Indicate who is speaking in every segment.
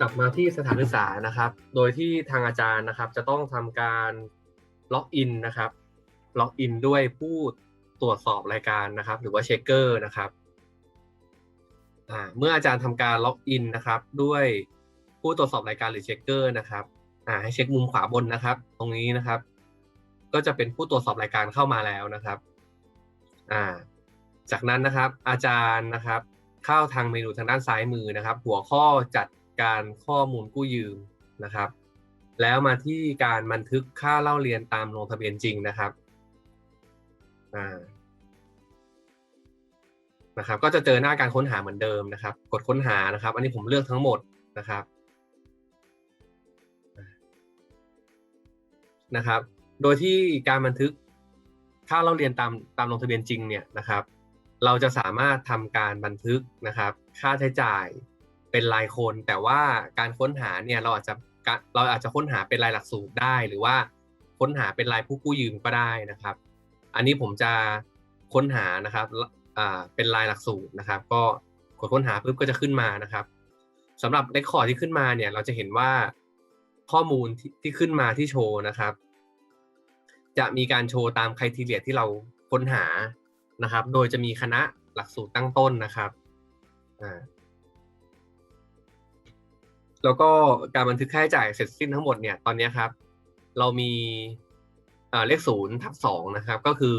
Speaker 1: กลับมาที่สถานศึกษานะครับ โดยที่ทางอาจารย์นะครับ จะต้องทำการล็อกอินนะครับล็อกอินด้วยผู้ตรวจสอบรายการนะครับ หรือว่าเช็คเกอร์นะครับเมื่ออาจารย์ทำการล็อกอินนะครับ ด้วยผู้ตรวจสอบรายการหรือเช็คเกอร์นะครับให้เช็คมุมขวาบนนะครับ ตรงนี้นะครับ ก็จะเป็นผู้ตรวจสอบรายการเข้ามาแล้วนะครับาจากนั้นนะครับ อาจารย์นะครับ เข้าทางเมนูทางด้านซ้ายมือนะครับ หัวข้อจัด การข้อมูลกู้ยืมนะครับ แล้วมาที่การบันทึกค่าเล่าเรียนตามลงทะเบียนจริงนะครับอ่านะครับก็จะเจอหน้าการค้นหาเหมือนเดิมนะครับ กดค้นหานะครับ อันนี้ผมเลือกทั้งหมดนะครับนะครับ โดยที่การบันทึกค่าเล่าเรียนตามตามลงทะเบียนจริงเนี่ยนะครับ เราจะสามารถทำการบันทึกนะครับ ค่าใช้จ่าย เป็นรายคน แต่ว่าการค้นหาเนี่ยเราอาจจะเราอาจจะค้นหาเป็นรายหลักสูตรได้ หรือว่าค้นหาเป็นรายผู้กู้ยืมก็ได้นะครับ อันนี้ผมจะค้นหานะครับอ่าเป็นรายหลักสูตรนะครับ ก็กดค้นหาปุ๊บก็จะขึ้นมานะครับสำหรับเรคคอร์ดที่ขึ้นมาเนี่ย เราจะเห็นว่าข้อมูลที่ที่ขึ้นมาที่โชว์นะครับ จะมีการโชว์ตามคุณทีเรียที่เราค้นหานะครับ โดยจะมีคณะหลักสูตรตั้งต้นนะครับอ่า แล้วก็การบันทึกค่าใช้จ่ายเสร็จสิ้นทั้งหมดเนี่ยตอนนี้ครับ เรามีเลขศูนย์ทับสองนะครับ ก็คือ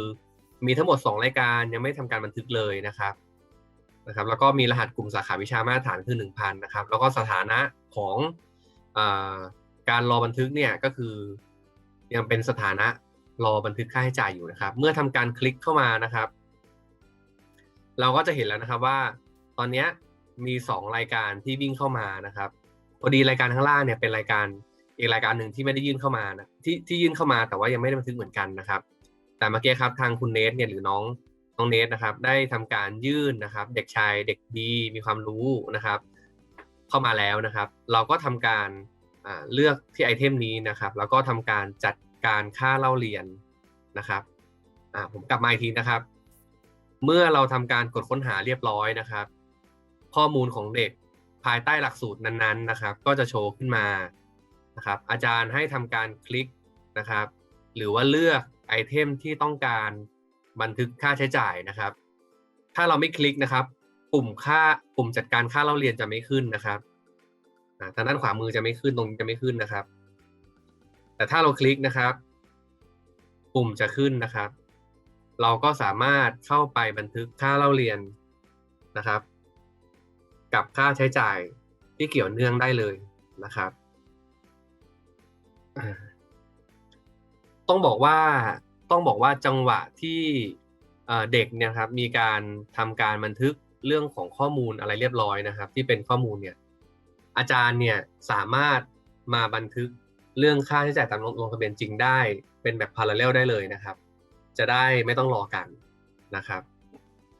Speaker 1: มีทั้งหมดสองรายการยังไม่ทำการบันทึกเลยนะครับนะครับ แล้วก็มีรหัสกลุ่มสาขาวิชามาตรฐานคือหนึ่งพันนะครับ แล้วก็สถานะของอการรอบันทึกเนี่ยก็คือยังเป็นสถานะรอบันทึกค่าใช้จ่ายอยู่นะครับ เมื่อทำการคลิกเข้ามานะครับ เราก็จะเห็นแล้วนะครับว่าตอนนี้มีสองรายการที่วิ่งเข้ามานะครับ พอดีรายการข้างล่างเนี่ยเป็นรายการอีกรายการหนึ่งที่ไม่ได้ยื่นเข้ามานะที่ที่ยื่นเข้ามาแต่ว่ายังไม่ได้บันทึกเหมือนกันนะครับ แต่เมื่อกี้ครับทางคุณเนทเนี่ยหรือน้องน้องเนทนะครับ ได้ทำการยื่นนะครับ เด็กชายเด็กดีมีความรู้นะครับ เข้ามาแล้วนะครับ เราก็ทำการเลือกที่ไอเทมนี้นะครับ แล้วก็ทำการจัดการค่าเล่าเรียนนะครับผมกลับมาอีกทีนะครับ เมื่อเราทำการกดค้นหาเรียบร้อยนะครับ ข้อมูลของเด็ก ภายใต้หลักสูตรนั้นๆนะครับ ก็จะโชว์ขึ้นมานะครับ อาจารย์ให้ทำการคลิกนะครับ หรือว่าเลือกไอเทมที่ต้องการบันทึกค่าใช้จ่ายนะครับ ถ้าเราไม่คลิกนะครับ ปุ่มค่าปุ่มจัดการค่าเล่าเรียนจะไม่ขึ้นนะครับทางด้านขวามือจะไม่ขึ้นตรงจะไม่ขึ้นนะครับ แต่ถ้าเราคลิกนะครับ ปุ่มจะขึ้นนะครับ เราก็สามารถเข้าไปบันทึกค่าเล่าเรียนนะครับ กับค่าใช้จ่ายที่เกี่ยวเนื่องได้เลยนะครับต้องบอกว่าต้องบอกว่าจังหวะที่เด็กเนี่ยครับมีการทำการบันทึกเรื่องของข้อมูลอะไรเรียบร้อยนะครับ ที่เป็นข้อมูลเนี่ยอาจารย์เนี่ยสามารถมาบันทึกเรื่องค่าใช้จ่ายตามลงทะเบียนจริงได้ เป็นแบบพาราเรลได้เลยนะครับ จะได้ไม่ต้องรอกันนะครับ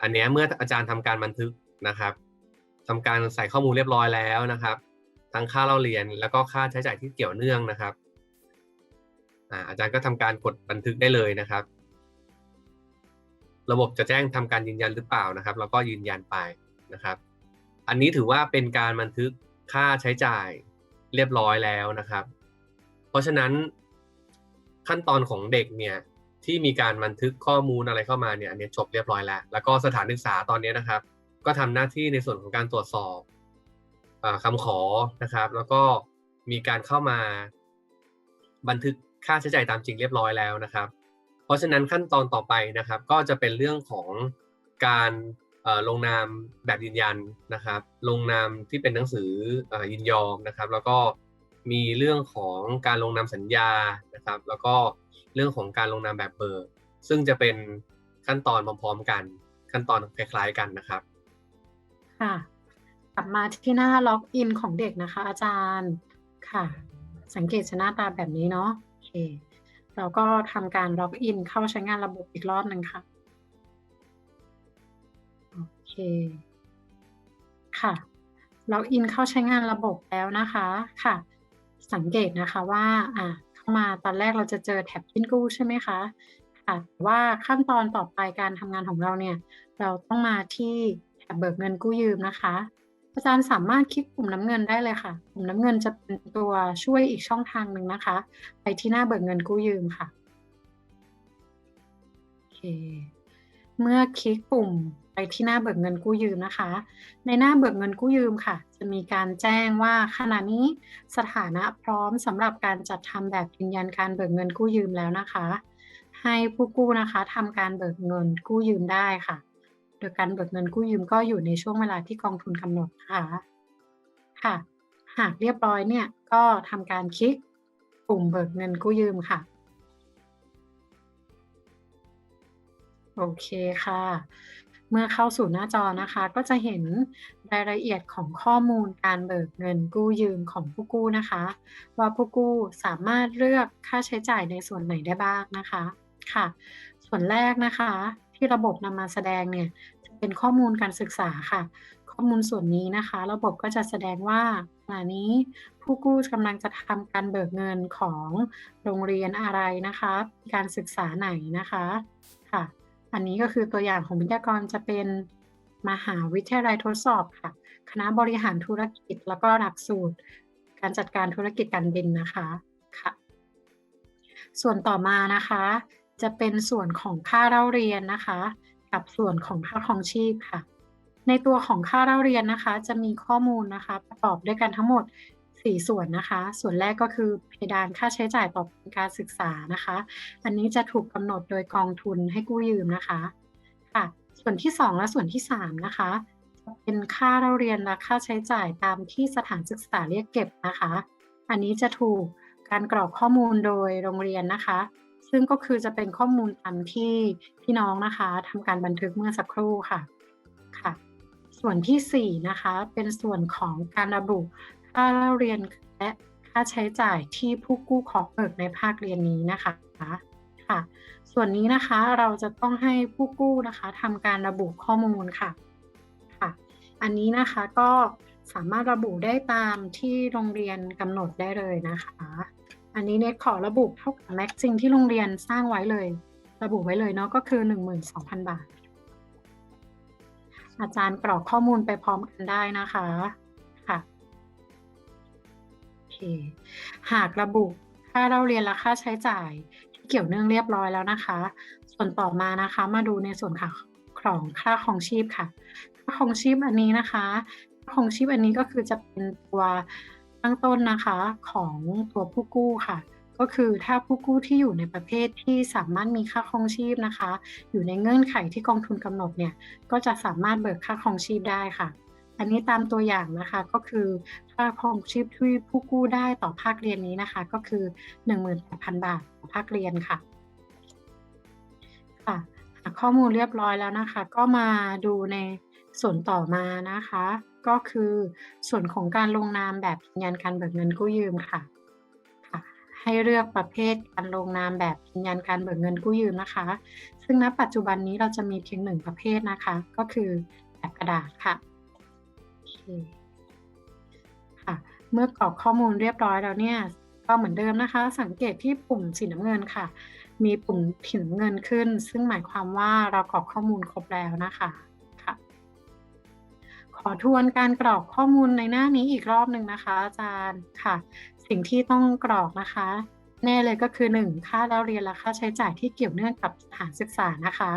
Speaker 1: อันนี้เมื่ออาจารย์ทำการบันทึกนะครับ ทำการใส่ข้อมูลเรียบร้อยแล้วนะครับ ทั้งค่าเล่าเรียนแล้วก็ค่าใช้จ่ายที่เกี่ยวเนื่องนะครับอาจารย์ก็ทำการกดบันทึกได้เลยนะครับ ระบบจะแจ้งทำการยืนยันหรือเปล่านะครับ แล้วก็ยืนยันไปนะครับ อันนี้ถือว่าเป็นการบันทึกค่าใช้จ่ายเรียบร้อยแล้วนะครับ เพราะฉะนั้นขั้นตอนของเด็กเนี่ยที่มีการบันทึกข้อมูลอะไรเข้ามาเนี่ยอันนี้จบเรียบร้อยแล้ว แล้วก็สถานศึกษาตอนนี้นะครับ ก็ทำหน้าที่ในส่วนของการตรวจสอบอคำขอนะครับ แล้วก็มีการเข้ามาบันทึกค่าใช้จ่ายตามจริงเรียบร้อยแล้วนะครับ เพราะฉะนั้นขั้นตอนต่อไปนะครับ ก็จะเป็นเรื่องของการลงนามแบบยืนยันนะครับ ลงนามที่เป็นหนังสือยินยอมนะครับ แล้วก็มีเรื่องของการลงนามสัญญานะครับ แล้วก็เรื่องของการลงนามแบบเบอร์ซึ่งจะเป็นขั้นตอนพร้อมๆกัน ขั้นตอนคล้ายๆกันนะครับ
Speaker 2: ค่ะ กลับมาที่หน้าล็อกอินของเด็กนะคะ อาจารย์ค่ะ สังเกตหน้าตาแบบนี้เนาะโอเคเราก็ทำการล็อกอินเข้าใช้งานระบบอีกรอบหนึ่งค่ะโอเคค่ะล็อกอินเข้าใช้งานระบบแล้วนะคะค่ะ สังเกตนะคะว่าอ่าเข้ามาตอนแรกเราจะเจอแท็บยินกู้ใช่ไหมคะค่ะว่าขั้นตอนต่อไปการทำงานของเราเนี่ย เราต้องมาที่ เบิกเงินกู้ยืมนะคะ อาจารย์สามารถคลิกปุ่มน้ำเงินได้เลยค่ะ ปุ่มน้ำเงินจะเป็นตัวช่วยอีกช่องทางหนึ่งนะคะ ไปที่หน้าเบิกเงินกู้ยืมค่ะโอเคเมื่อคลิกปุ่มไปที่หน้าเบิกเงินกู้ยืมนะคะ ในหน้าเบิกเงินกู้ยืมค่ะ จะมีการแจ้งว่าขณะนี้สถานะพร้อมสำหรับการจัดทำแบบยืนยันการเบิกเงินกู้ยืมแล้วนะคะ ให้ผู้กู้นะคะทำการเบิกเงินกู้ยืมได้ค่ะ โดยการเบิกเงินกู้ยืมก็อยู่ในช่วงเวลาที่กองทุนกำหนดนะคะค่ะ หากเรียบร้อยเนี่ยก็ทำการคลิกปุ่มเบิกเงินกู้ยืมค่ะ โอเคค่ะ เมื่อเข้าสู่หน้าจอนะคะ ก็จะเห็นรายละเอียดของข้อมูลการเบิกเงินกู้ยืมของผู้กู้นะคะ ว่าผู้กู้สามารถเลือกค่าใช้จ่ายในส่วนไหนได้บ้างนะคะค่ะ ส่วนแรกนะคะ ที่ระบบนำมาแสดงเนี่ยจะเป็นข้อมูลการศึกษาค่ะ ข้อมูลส่วนนี้นะคะ ระบบก็จะแสดงว่าขณะนี้ผู้กู้กำลังจะทำการเบิกเงินของโรงเรียนอะไรนะคะ การศึกษาไหนนะคะค่ะ อันนี้ก็คือตัวอย่างของวิทยากรจะเป็นมหาวิทยาลัยทดสอบค่ะ คณะบริหารธุรกิจแล้วก็หลักสูตร การจัดการธุรกิจการบินนะคะค่ะ ส่วนต่อมานะคะ จะเป็นส่วนของค่าเล่าเรียนนะคะ กับส่วนของค่าครองชีพค่ะ ในตัวของค่าเล่าเรียนนะคะ จะมีข้อมูลนะคะประกอบด้วยกันทั้งหมด 4 ส่วนนะคะ ส่วนแรกก็คือเพดานค่าใช้จ่ายต่อการศึกษานะคะ อันนี้จะถูกกำหนดโดยกองทุนให้กู้ยืมนะคะค่ะ ส่วนที่ 2 และส่วนที่ 3 นะคะจะเป็นค่าเล่าเรียนและค่าใช้จ่ายตามที่สถานศึกษาเรียกเก็บนะคะ อันนี้จะถูกการกรอกข้อมูลโดยโรงเรียนนะคะ ซึ่งก็คือจะเป็นข้อมูลตามที่พี่น้องนะคะทำการบันทึกเมื่อสักครู่ค่ะค่ะ ส่วนที่ 4 นะคะ เป็นส่วนของการระบุค่าเล่าเรียนและค่าใช้จ่ายที่ผู้กู้ขอเบิกในภาคเรียนนี้นะคะค่ะ ส่วนนี้นะคะเราจะต้องให้ผู้กู้นะคะทำการระบุข้อมูลค่ะค่ะ อันนี้นะคะก็สามารถระบุได้ตามที่โรงเรียนกำหนดได้เลยนะคะ อันนี้เน็ตขอระบุเท่ากับแม็กซิงที่โรงเรียนสร้างไว้เลย ระบุไว้เลยเนาะก็คือ 12,000 บาท อาจารย์กรอกข้อมูลไปพร้อมกันได้นะคะค่ะโอเคหากระบุค่าเล่าเรียนและค่าใช้จ่ายที่เกี่ยวเนื่องเรียบร้อยแล้วนะคะ ส่วนต่อมานะคะ มาดูในส่วนค่ะของค่าครองชีพค่ะ ค่าครองชีพอันนี้นะคะ ค่าครองชีพอันนี้ก็คือจะเป็นตัว ตั้งต้นนะคะของตัวผู้กู้ค่ะ ก็คือถ้าผู้กู้ที่อยู่ในประเภทที่สามารถมีค่าครองชีพนะคะ อยู่ในเงื่อนไขที่กองทุนกำหนดเนี่ยก็จะสามารถเบิกค่าครองชีพได้ค่ะ อันนี้ตามตัวอย่างนะคะก็คือค่าครองชีพที่ผู้กู้ได้ต่อภาคเรียนนี้นะคะ ก็คือ 18,000 บาทต่อภาคเรียนค่ะค่ะหาข้อมูลเรียบร้อยแล้วนะคะ ก็มาดูในส่วนต่อมานะคะ ก็คือส่วนของการลงนามแบบยืนยันการเบิกเงินกู้ยืมค่ะค่ะให้เลือกประเภทการลงนามแบบยืนยันการเบิกเงินกู้ยืมนะคะ ซึ่งณปัจจุบันนี้เราจะมีเพียงหนึ่งประเภทนะคะ ก็คือแบบกระดาษค่ะเคค่ะ เมื่อกรอกข้อมูลเรียบร้อยแล้วเนี่ยก็เหมือนเดิมนะคะ สังเกตที่ปุ่มสีน้ำเงินค่ะ มีปุ่มสีน้ำเงินขึ้น ซึ่งหมายความว่าเรากรอกข้อมูลครบแล้วนะคะ ขอทวนการกรอกข้อมูลในหน้านี้อีกรอบหนึ่งนะคะ อาจารย์ค่ะ สิ่งที่ต้องกรอกนะคะ แน่เลยก็คือ 1 ค่าเล่าเรียนและค่าใช้จ่ายที่เกี่ยวเนื่องกับสถานศึกษานะคะ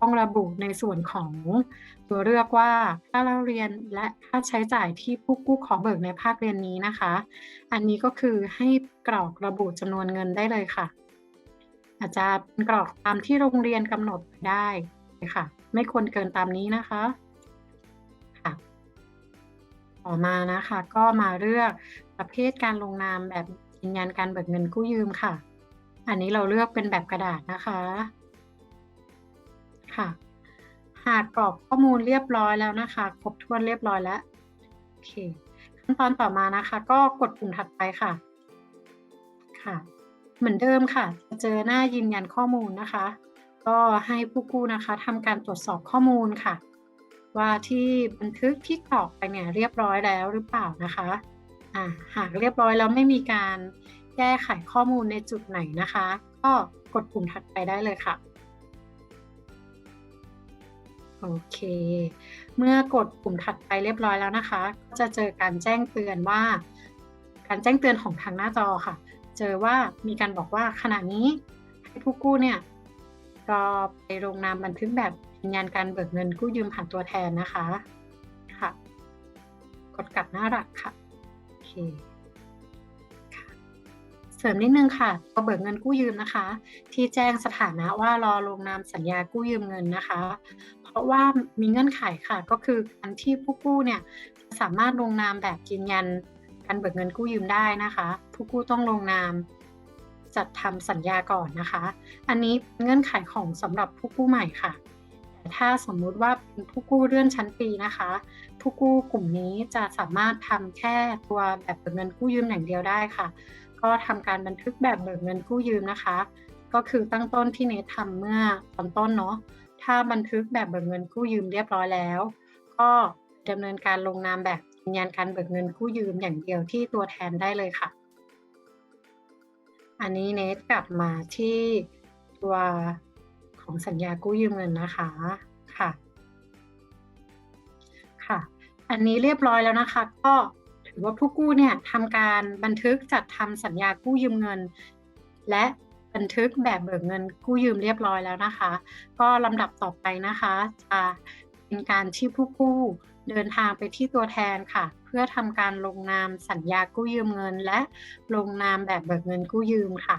Speaker 2: ต้องระบุในส่วนของตัวเลือกว่าค่าเล่าเรียนและค่าใช้จ่ายที่ผู้กู้ขอเบิกในภาคเรียนนี้นะคะ อันนี้ก็คือให้กรอกระบุจำนวนเงินได้เลยค่ะ อาจจะกรอกตามที่โรงเรียนกำหนดได้ค่ะ ไม่ควรเกินตามนี้นะคะ ต่อมานะคะ ก็มาเลือกประเภทการลงนามแบบยืนยันการเบิกเงินกู้ยืมค่ะ อันนี้เราเลือกเป็นแบบกระดาษนะคะค่ะ หากกรอกข้อมูลเรียบร้อยแล้วนะคะ ครบถ้วนเรียบร้อยแล้วโอเคขั้นตอนต่อมานะคะ ก็กดปุ่มถัดไปค่ะ ค่ะ เหมือนเดิมค่ะ จะเจอหน้ายืนยันข้อมูลนะคะ ก็ให้ผู้กู้นะคะทำการตรวจสอบข้อมูลค่ะ ว่าที่บันทึกที่กรอกไปเนี่ยเรียบร้อยแล้วหรือเปล่านะคะอ่าหากเรียบร้อยแล้วไม่มีการแก้ไขข้อมูลในจุดไหนนะคะ ก็กดปุ่มถัดไปได้เลยค่ะโอเค เมื่อกดปุ่มถัดไปเรียบร้อยแล้วนะคะ ก็จะเจอการแจ้งเตือนว่า การแจ้งเตือนของทางหน้าจอค่ะ เจอว่ามีการบอกว่าขณะนี้ให้ผู้กู้เนี่ยรอไปลงนามบันทึกแบบ ยืนยันการเบิกเงินกู้ยืมผ่านตัวแทนนะคะค่ะ กดกลับหน้าหลักค่ะโอเคเสริมนิดนึงค่ะตัวเบิกเงินกู้ยืมนะคะ ที่แจ้งสถานะว่ารอลงนามสัญญากู้ยืมเงินนะคะ เพราะว่ามีเงื่อนไขค่ะก็คือการที่ผู้กู้เนี่ยสามารถลงนามแบบยืนยันการเบิกเงินกู้ยืมได้นะคะ ผู้กู้ต้องลงนามจัดทำสัญญาก่อนนะคะ อันนี้เงื่อนไขของสำหรับผู้กู้ใหม่ค่ะ ถ้าสมมุติว่าเป็นผู้กู้เลื่อนชั้นปีนะคะ ผู้กู้กลุ่มนี้จะสามารถทำแค่ตัวแบบเบิกเงินกู้ยืมอย่างเดียวได้ค่ะ ก็ทำการบันทึกแบบเบิกเงินกู้ยืมนะคะ ก็คือตั้งต้นที่เนททำเมื่อตอนต้นเนาะถ้าบันทึกแบบเบิกเงินกู้ยืมเรียบร้อยแล้ว ก็ดำเนินการลงนามแบบยืนยันการเบิกเงินกู้ยืมอย่างเดียวที่ตัวแทนได้เลยค่ะ อันนี้เนทกลับมาที่ตัว ของสัญญากู้ยืมเงินนะคะค่ะค่ะ อันนี้เรียบร้อยแล้วนะคะ ก็ถือว่าผู้กู้เนี่ยทำการบันทึกจัดทำสัญญากู้ยืมเงิน และบันทึกแบบเบิกเงินกู้ยืมเรียบร้อยแล้วนะคะ ก็ลำดับต่อไปนะคะจะเป็นการที่ผู้กู้เดินทางไปที่ตัวแทนค่ะ เพื่อทำการลงนามสัญญากู้ยืมเงิน และลงนามแบบเบิกเงินกู้ยืมค่ะ